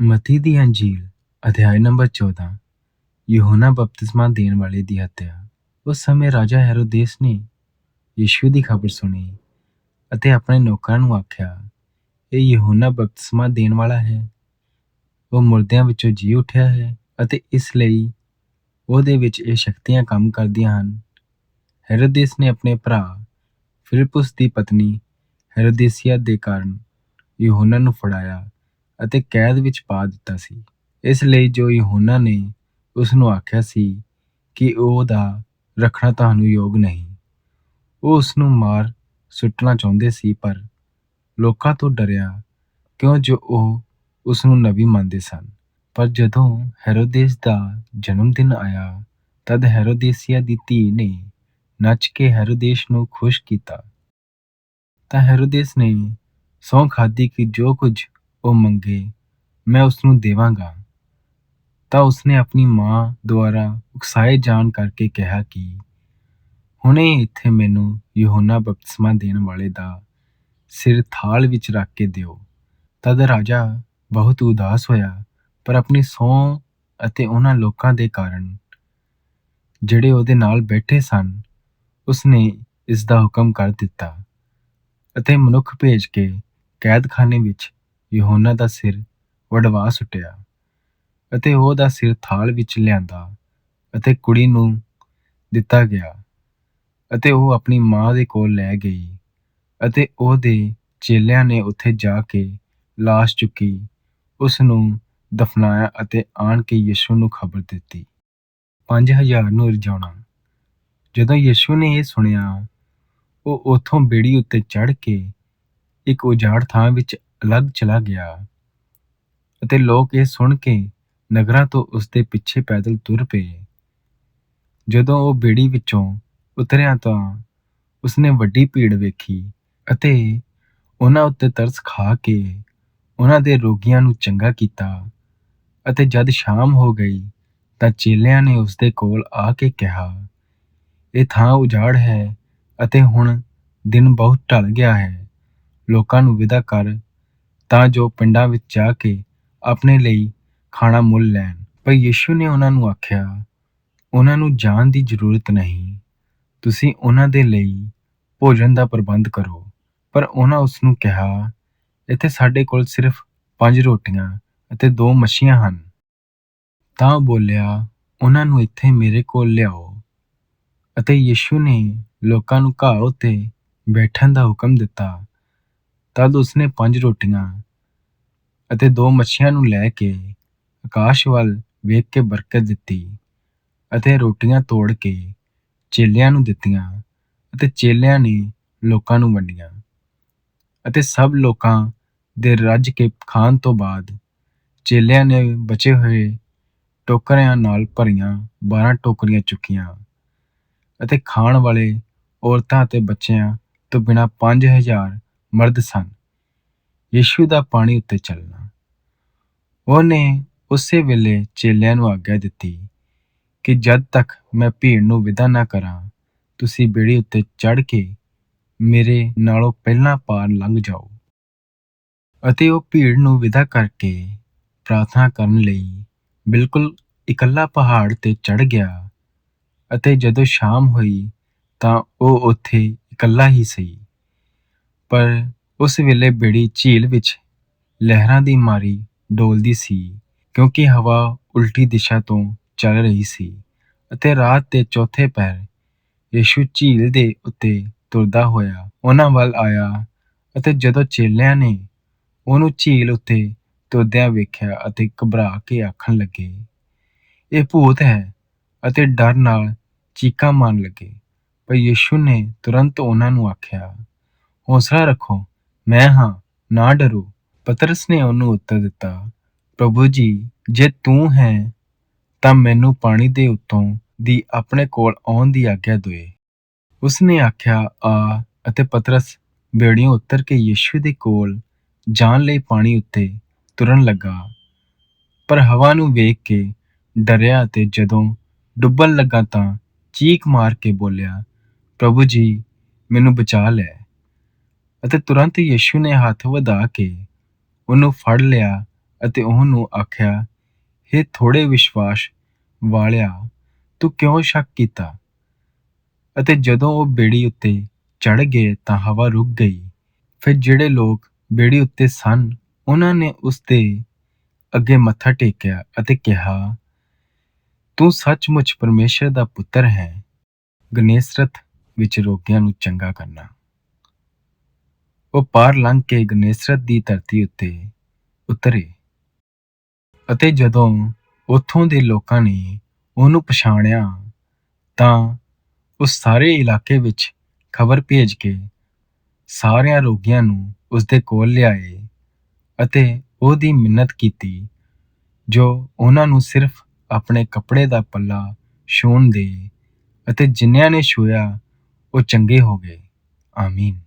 ਮਤੀ ਦੀ ਅੰਜੀਲ, ਅਧਿਆਇ ਨੰਬਰ 14 ਯਹੋਨਾ ਬਪਤਿਸਮਾ ਦੇਣ ਵਾਲੇ ਦੀ ਹੱਤਿਆ। ਉਸ ਸਮੇਂ ਰਾਜਾ ਹੈਰੋਦੇਸ ਨੇ ਯੀਸ਼ੂ ਦੀ ਖਬਰ ਸੁਣੀ ਅਤੇ ਆਪਣੇ ਨੌਕਰਾਂ ਨੂੰ ਆਖਿਆ, ਇਹ ਯਹੋਨਾ ਬਪਤਿਸਮਾ ਦੇਣ ਵਾਲਾ ਹੈ। ਉਹ ਮੁਰਦਿਆਂ ਵਿੱਚੋਂ ਜੀ ਉੱਠਿਆ ਹੈ ਅਤੇ ਇਸ ਲਈ ਉਹਦੇ ਵਿੱਚ ਇਹ ਸ਼ਕਤੀਆਂ ਕੰਮ ਕਰਦੀਆਂ ਹਨ। ਹੈਰੋਦੇਸ ਨੇ ਆਪਣੇ ਭਰਾ ਫਿਲਿਪੁਸ ਦੀ ਪਤਨੀ ਹੈਰੋਦੇਸੀਆ ਦੇ ਕਾਰਨ ਯਹੋਨਾ ਨੂੰ ਫੜਾਇਆ ਅਤੇ ਕੈਦ ਵਿੱਚ ਪਾ ਦਿੱਤਾ ਸੀ। ਇਸ ਲਈ ਜੋ ਯਹੋਨਾ ਨੇ ਉਸ ਨੂੰ ਆਖਿਆ ਸੀ ਕਿ ਉਹਦਾ ਰੱਖਣਾ ਤੁਹਾਨੂੰ ਯੋਗ ਨਹੀਂ। ਉਹ ਉਸ ਨੂੰ ਮਾਰ ਸੁੱਟਣਾ ਚਾਹੁੰਦੇ ਸੀ, ਪਰ ਲੋਕਾਂ ਤੋਂ ਡਰਿਆ ਕਿਉਂ ਜੋ ਉਹ ਉਸ ਨੂੰ ਨਬੀ ਮੰਨਦੇ ਸਨ। ਪਰ ਜਦੋਂ ਹੈਰੋਦੇਸ ਦਾ ਜਨਮ ਦਿਨ ਆਇਆ, ਤਦ ਹੈਰੋਦੇਸੀਆ ਦੀ ਧੀ ਨੇ ਨੱਚ ਕੇ ਹੈਰੋਦੇਸ ਨੂੰ ਖੁਸ਼ ਕੀਤਾ। ਤਾਂ ਹੈਰੋਦੇਸ ਨੇ ਸਹੁੰ ਖਾਧੀ ਕਿ ਜੋ ਕੁਝ ਉਹ ਮੰਗੇ, ਮੈਂ ਉਸ ਨੂੰ ਦੇਵਾਂਗਾ। ਤਾਂ ਉਸਨੇ ਆਪਣੀ ਮਾਂ ਦੁਆਰਾ ਉਕਸਾਏ ਜਾਣ ਕਰਕੇ ਕਿਹਾ ਕਿ ਹੁਣੇ ਇੱਥੇ ਮੈਨੂੰ ਯਹੋਨਾ ਬਪਤਿਸਮਾ ਦੇਣ ਵਾਲੇ ਦਾ ਸਿਰ ਥਾਲ ਵਿੱਚ ਰੱਖ ਕੇ ਦਿਓ। ਤਦ ਰਾਜਾ ਬਹੁਤ ਉਦਾਸ ਹੋਇਆ, ਪਰ ਆਪਣੀ ਸਹੁੰ ਅਤੇ ਉਹਨਾਂ ਲੋਕਾਂ ਦੇ ਕਾਰਨ ਜਿਹੜੇ ਉਹਦੇ ਨਾਲ ਬੈਠੇ ਸਨ, ਉਸਨੇ ਇਸ ਦਾ ਹੁਕਮ ਕਰ ਦਿੱਤਾ ਅਤੇ ਮਨੁੱਖ ਭੇਜ ਕੇ ਕੈਦਖਾਨੇ ਵਿੱਚ ਯਹੋਨਾ ਦਾ ਸਿਰ ਵਢਵਾ ਸੁੱਟਿਆ ਅਤੇ ਉਹਦਾ ਸਿਰ ਥਾਲ ਵਿੱਚ ਲਿਆਂਦਾ ਅਤੇ ਕੁੜੀ ਨੂੰ ਦਿੱਤਾ ਗਿਆ ਅਤੇ ਉਹ ਆਪਣੀ ਮਾਂ ਦੇ ਕੋਲ ਲੈ ਗਈ ਅਤੇ ਉਹਦੇ ਚੇਲਿਆਂ ਨੇ ਉੱਥੇ ਜਾ ਕੇ ਲਾਸ਼ ਚੁੱਕੀ, ਉਸ ਨੂੰ ਦਫਨਾਇਆ ਅਤੇ ਆਣ ਕੇ ਯਿਸੂ ਨੂੰ ਖਬਰ ਦਿੱਤੀ। 5000 ਨੂੰ ਰਜਾਉਣਾ। ਜਦੋਂ ਯਿਸੂ ਨੇ ਇਹ ਸੁਣਿਆ, ਉਹ ਉਥੋਂ ਬੇੜੀ ਉੱਤੇ ਚੜ੍ਹ ਕੇ ਇੱਕ ਉਜਾੜ ਥਾਂ ਵਿੱਚ ਅਲੱਗ ਚਲਾ ਗਿਆ ਅਤੇ ਲੋਕ ਇਹ ਸੁਣ ਕੇ ਨਗਰਾਂ ਤੋਂ ਉਸ ਦੇ ਪਿੱਛੇ ਪੈਦਲ ਤੁਰ ਪਏ। ਜਦੋਂ ਉਹ ਬੇੜੀ ਵਿੱਚੋਂ ਉਤਰਿਆ ਤਾਂ ਉਸਨੇ ਵੱਡੀ ਭੀੜ ਵੇਖੀ ਅਤੇ ਉਹਨਾਂ ਉੱਤੇ ਤਰਸ ਖਾ ਕੇ ਉਹਨਾਂ ਦੇ ਰੋਗੀਆਂ ਨੂੰ ਚੰਗਾ ਕੀਤਾ ਅਤੇ ਜਦ ਸ਼ਾਮ ਹੋ ਗਈ ਤਾਂ ਚੇਲਿਆਂ ਨੇ ਉਸ ਦੇ ਕੋਲ ਆ ਕੇ ਕਿਹਾ, ਇਹ ਥਾਂ ਉਜਾੜ ਹੈ ਅਤੇ ਹੁਣ ਦਿਨ ਬਹੁਤ ਢਲ ਗਿਆ ਹੈ। ਲੋਕਾਂ ਨੂੰ ਵਿਦਾ ਕਰ ਤਾਂ ਜੋ ਪਿੰਡਾਂ ਵਿੱਚ ਜਾ ਕੇ ਆਪਣੇ ਲਈ ਖਾਣਾ ਮੁੱਲ ਲੈਣ। ਪਰ ਯਿਸੂ ਨੇ ਉਹਨਾਂ ਨੂੰ ਆਖਿਆ, ਉਹਨਾਂ ਨੂੰ ਜਾਣ ਦੀ ਜ਼ਰੂਰਤ ਨਹੀਂ। ਤੁਸੀਂ ਉਹਨਾਂ ਦੇ ਲਈ ਭੋਜਨ ਦਾ ਪ੍ਰਬੰਧ ਕਰੋ। ਪਰ ਉਹਨਾਂ ਉਸ ਨੂੰ ਕਿਹਾ, ਇੱਥੇ ਸਾਡੇ ਕੋਲ ਸਿਰਫ ਪੰਜ ਰੋਟੀਆਂ ਅਤੇ ਦੋ ਮੱਛੀਆਂ ਹਨ। ਤਾਂ ਉਹ ਬੋਲਿਆ, ਉਹਨਾਂ ਨੂੰ ਇੱਥੇ ਮੇਰੇ ਕੋਲ ਲਿਆਓ। ਅਤੇ ਯਿਸੂ ਨੇ ਲੋਕਾਂ ਨੂੰ ਘਾਹ ਉੱਤੇ ਬੈਠਣ ਦਾ ਹੁਕਮ ਦਿੱਤਾ। ਤਦ ਉਸਨੇ ਪੰਜ ਰੋਟੀਆਂ ਅਤੇ ਦੋ ਮੱਛੀਆਂ ਨੂੰ ਲੈ ਕੇ ਆਕਾਸ਼ ਵੱਲ ਵੇਖ ਕੇ ਬਰਕਤ ਦਿੱਤੀ ਅਤੇ ਰੋਟੀਆਂ ਤੋੜ ਕੇ ਚੇਲਿਆਂ ਨੂੰ ਦਿੱਤੀਆਂ ਅਤੇ ਚੇਲਿਆਂ ਨੇ ਲੋਕਾਂ ਨੂੰ ਵੰਡੀਆਂ ਅਤੇ ਸਭ ਲੋਕਾਂ ਦੇ ਰੱਜ ਕੇ ਖਾਣ ਤੋਂ ਬਾਅਦ ਚੇਲਿਆਂ ਨੇ ਬਚੇ ਹੋਏ ਟੋਕਰਿਆਂ ਨਾਲ ਭਰੀਆਂ 12 ਟੋਕਰੀਆਂ ਚੁੱਕੀਆਂ ਅਤੇ ਖਾਣ ਵਾਲੇ ਔਰਤਾਂ ਅਤੇ ਬੱਚਿਆਂ ਤੋਂ ਬਿਨਾ 5000 ਮਰਦ ਸਨ। ਯਿਸੂ ਦਾ ਪਾਣੀ ਉੱਤੇ ਚੱਲਣਾ। ਉਹਨੇ ਉਸੇ ਵੇਲੇ ਚੇਲਿਆਂ ਨੂੰ ਆਗਿਆ ਦਿੱਤੀ ਕਿ ਜਦ ਤੱਕ ਮੈਂ ਭੀੜ ਨੂੰ ਵਿਦਾ ਨਾ ਕਰਾਂ, ਤੁਸੀਂ ਬੇੜੀ ਉੱਤੇ ਚੜ੍ਹ ਕੇ ਮੇਰੇ ਨਾਲੋਂ ਪਹਿਲਾਂ ਪਾਰ ਲੰਘ ਜਾਓ ਅਤੇ ਉਹ ਭੀੜ ਨੂੰ ਵਿਦਾ ਕਰਕੇ ਪ੍ਰਾਰਥਨਾ ਕਰਨ ਲਈ ਬਿਲਕੁਲ ਇਕੱਲਾ ਪਹਾੜ ਤੇ ਚੜ੍ਹ ਗਿਆ ਅਤੇ ਜਦੋਂ ਸ਼ਾਮ ਹੋਈ ਤਾਂ ਉਹ ਉੱਥੇ ਇਕੱਲਾ ਹੀ ਸੀ। ਪਰ ਉਸ ਵੇਲੇ ਬੇੜੀ ਝੀਲ ਵਿੱਚ ਲਹਿਰਾਂ ਦੀ ਮਾਰੀ ਡੋਲਦੀ ਸੀ, ਕਿਉਂਕਿ ਹਵਾ ਉਲਟੀ ਦਿਸ਼ਾ ਤੋਂ ਚੱਲ ਰਹੀ ਸੀ ਅਤੇ ਰਾਤ ਦੇ ਚੌਥੇ ਪੈਰ ਯਿਸੂ ਝੀਲ ਦੇ ਉੱਤੇ ਤੁਰਦਾ ਹੋਇਆ ਉਹਨਾਂ ਵੱਲ ਆਇਆ ਅਤੇ ਜਦੋਂ ਚੇਲਿਆਂ ਨੇ ਉਹਨੂੰ ਝੀਲ ਉੱਤੇ ਤੁਰਦਿਆਂ ਵੇਖਿਆ ਅਤੇ ਘਬਰਾ ਕੇ ਆਖਣ ਲੱਗੇ, ਇਹ ਭੂਤ ਹੈ ਅਤੇ ਡਰ ਨਾਲ ਚੀਕਾਂ ਮਾਰਨ ਲੱਗੇ। ਪਰ ਯਿਸੂ ਨੇ ਤੁਰੰਤ ਉਹਨਾਂ ਨੂੰ ਆਖਿਆ ਹੌਸਲਾ ਰੱਖੋ। ਮੈਂ ਹਾਂ, ਨਾ ਡਰੋ। ਪਤਰਸ ਨੇ ਉਹਨੂੰ ਉੱਤਰ ਦਿੱਤਾ, ਪ੍ਰਭੂ ਜੀ, ਜੇ ਤੂੰ ਹੈ, ਤਾਂ ਮੈਨੂੰ ਪਾਣੀ ਦੇ ਉੱਤੋਂ ਦੀ ਆਪਣੇ ਕੋਲ ਆਉਣ ਦੀ ਆਗਿਆ ਦੇ। ਉਸਨੇ ਆਖਿਆ, ਆ। ਅਤੇ ਪਤਰਸ ਬੇੜੀਆਂ ਉਤਰ ਕੇ ਯਿਸੂ ਦੇ ਕੋਲ ਜਾਣ ਲਈ ਪਾਣੀ ਉੱਤੇ ਤੁਰਨ ਲੱਗਾ। ਪਰ ਹਵਾ ਨੂੰ ਵੇਖ ਕੇ ਡਰਿਆ ਅਤੇ ਜਦੋਂ ਡੁੱਬਣ ਲੱਗਾ ਤਾਂ ਚੀਕ ਮਾਰ ਕੇ ਬੋਲਿਆ, ਪ੍ਰਭੂ ਜੀ, ਮੈਨੂੰ ਬਚਾ ਲੈ। ਅਤੇ ਤੁਰੰਤ ਯਿਸੂ ਨੇ ਹੱਥ ਵਧਾ ਕੇ ਉਹਨੂੰ ਫੜ ਲਿਆ ਅਤੇ ਉਹਨੂੰ ਆਖਿਆ, ਹੇ ਥੋੜੇ ਵਿਸ਼ਵਾਸ ਵਾਲਿਆ, ਤੂੰ ਕਿਉਂ ਸ਼ੱਕ ਕੀਤਾ? ਅਤੇ ਜਦੋਂ ਉਹ ਬੇੜੀ ਉੱਤੇ ਚੜ ਗਏ ਤਾਂ ਹਵਾ ਰੁਕ ਗਈ। ਫਿਰ ਜਿਹੜੇ ਲੋਕ ਬੇੜੀ ਉੱਤੇ ਸਨ, ਉਹਨਾਂ ਨੇ ਉਸ ਦੇ ਅੱਗੇ ਮੱਥਾ ਟੇਕਿਆ ਅਤੇ ਕਿਹਾ, ਤੂੰ ਸੱਚਮੁੱਚ ਪਰਮੇਸ਼ਰ ਦਾ ਪੁੱਤਰ ਹੈ। ਗਨੇਸਰਤ ਵਿੱਚ ਰੋਗੀਆਂ ਨੂੰ ਚੰਗਾ ਕਰਨਾ। ਉਹ ਪਾਰ ਲੰਘ ਕੇ ਗਨੇਸਰਤ ਦੀ ਧਰਤੀ ਉੱਤੇ ਉਤਰੇ ਅਤੇ ਜਦੋਂ ਉੱਥੋਂ ਦੇ ਲੋਕਾਂ ਨੇ ਉਹਨੂੰ ਪਛਾਣਿਆ ਤਾਂ ਉਸ ਸਾਰੇ ਇਲਾਕੇ ਵਿੱਚ ਖਬਰ ਭੇਜ ਕੇ ਸਾਰਿਆਂ ਰੋਗੀਆਂ ਨੂੰ ਉਸ ਦੇ ਕੋਲ ਲਿਆਏ ਅਤੇ ਉਹਦੀ ਮਿੰਨਤ ਕੀਤੀ, ਜੋ ਉਹਨਾਂ ਨੂੰ ਸਿਰਫ ਆਪਣੇ ਕੱਪੜੇ ਦਾ ਪੱਲਾ ਛੂਹਣ ਦੇ ਅਤੇ ਜਿਨ੍ਹਾਂ ਨੇ ਛੂਇਆ ਉਹ ਚੰਗੇ ਹੋ ਗਏ। ਆਮੀਨ।